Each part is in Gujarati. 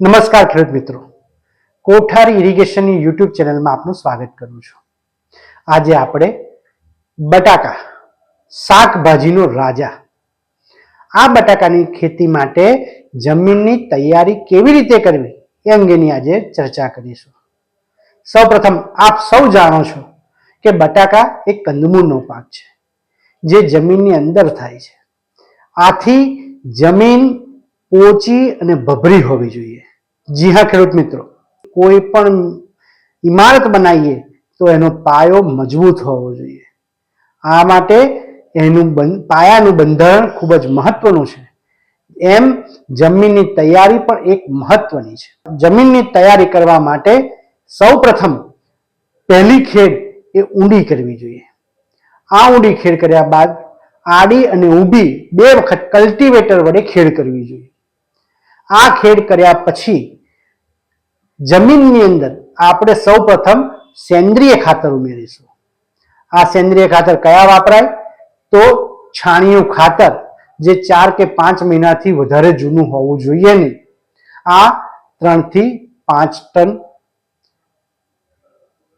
નમસ્કાર ખેડૂત મિત્રો. કોઠારી ઇરિગેશનની યુટ્યુબ ચેનલમાં આપનું સ્વાગત કરું છું. આજે આપણે બટાકા, શાકભાજીનો રાજા. આ બટાકાની ખેતી માટે જમીનની તૈયારી કેવી રીતે કરવી એ અંગેની આજે ચર્ચા કરીશું. સૌપ્રથમ આપ સૌ જાણો છો કે બટાકા એ કંદમૂળનો પાક છે, જે જમીનની અંદર થાય છે. આથી જમીન પોચી અને ભભરી હોવી જોઈએ. જી હા ખેડૂત મિત્રો, કોઈ પણ ઇમારત બનાવીએ તો એનો પાયો મજબૂત હોવો જોઈએ. આ માટે એનું પાયાનું બંધારણ ખૂબ જ મહત્વનું છે. એમ જમીનની તૈયારી પણ એક મહત્વની છે. જમીનની તૈયારી કરવા માટે સૌપ્રથમ પહેલી ખેડ એ ઊંડી કરવી જોઈએ. આ ઊંડી ખેડ કર્યા બાદ આડી અને ઊભી બે વખત કલ્ટિવેટર વડે ખેડ કરવી જોઈએ. આ ખેડ કર્યા પછી જમીનની અંદર આપણે સૌપ્રથમ સેન્દ્રિય ખાતર ઉમેરીશું. આ સેન્દ્રિય ખાતર કયા વાપરાય? તો છાણિયું ખાતર જે ચાર કે પાંચ મહિનાથી વધારે જૂનું હોવું જોઈએ નહીં. આ ત્રણથી પાંચ ટન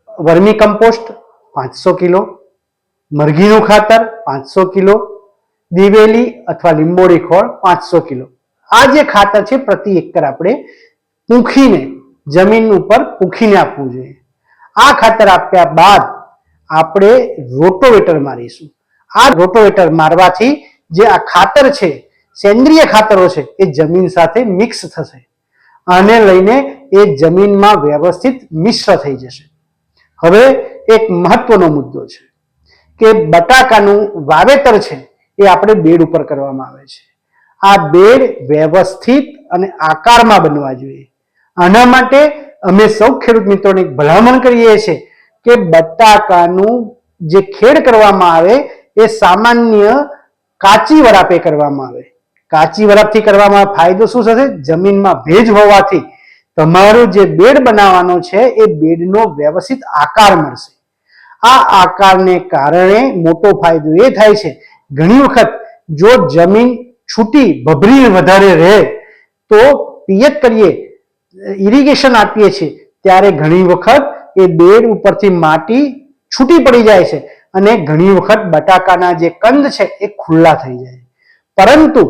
વર્મી કમ્પોસ્ટ પાંચસો કિલો, મરઘીનું ખાતર પાંચસો કિલો, દિવેલી અથવા લીંબોળી ખોળ પાંચસો કિલો. આ જે ખાતર છે પ્રતિ એકર આપણે પૂંખીને જમીન ઉપર પૂખીને આપવું જોઈએ. આ ખાતર આપ્યા બાદ આપણે રોટોવેટર મારીશું. આ રોટોવેટર મારવાથી જે આ ખાતર છે, સેન્દ્રિય ખાતરો છે, એ જમીન સાથે મિક્સ થશે આને લઈને એ જમીનમાં વ્યવસ્થિત મિશ્ર થઈ જશે. હવે એક મહત્વનો મુદ્દો છે કે બટાકાનું વાવેતર છે, એ આપણે બેડ ઉપર કરવામાં આવે છે. આ બેડ વ્યવસ્થિત અને આકારમાં બનવા જોઈએ. આના માટે અમે સૌ ખેડૂત મિત્રોને ભલામણ કરીએ છીએ કે બટાકાનું જે ખેડ કરવામાં આવે એ સામાન્ય કાચી વરાપે કરવામાં આવે. કાચી વરાપથી કરવામાં ફાયદો શું થશે? જમીનમાં ભેજ હોવાથી તમારો જે બેડ બનાવવાનો છે એ બેડનો વ્યવસ્થિત આકાર મળશે. આ આકારને કારણે મોટો ફાયદો એ થાય છે, ઘણી વખત જો જમીન છૂટી ભભરી વધારે રહે, તો પિયત કરીએ ઇરિગેશન આપીએ છીએ, ત્યારે ઘણી વખત એ બેડ ઉપરથી માટી છૂટી પડી જાય છે અને ઘણી વખત બટાકાના જે કંદ છે એ ખુલ્લા થઈ જાય પરંતુ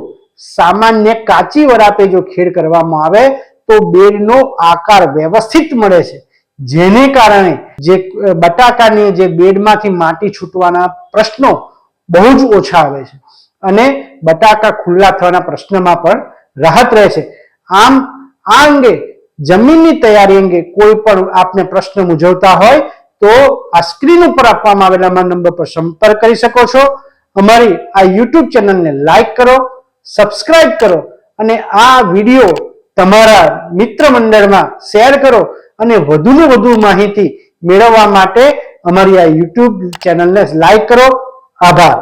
સામાન્ય કાચી વરાપે જો ખેડ કરવામાં આવે, તો બેડનો આકાર વ્યવસ્થિત મળે છે. જેને કારણે જે બટાકાની જે બેડમાંથી માટી છૂટવાના પ્રશ્નો બહુ જ ઓછા આવે છે અને બટાકા ખુલ્લા થવાના પ્રશ્નમાં પણ રાહત રહે છે. આમ, આ અંગે જમીનની તૈયારી અંગે કોઈ પણ આપને પ્રશ્ન મૂંઝવતા હોય તો આ સ્ક્રીન ઉપર આપવામાં આવેલા અમારા નંબર પર સંપર્ક કરી શકો છો. અમારી આ યુટ્યુબ ચેનલને લાઈક કરો, સબસ્ક્રાઇબ કરો અને આ વીડિયો તમારા મિત્ર મંડળમાં શેર કરો અને વધુને વધુ માહિતી મેળવવા માટે અમારી આ યુટ્યુબ ચેનલને લાઈક કરો. આભાર.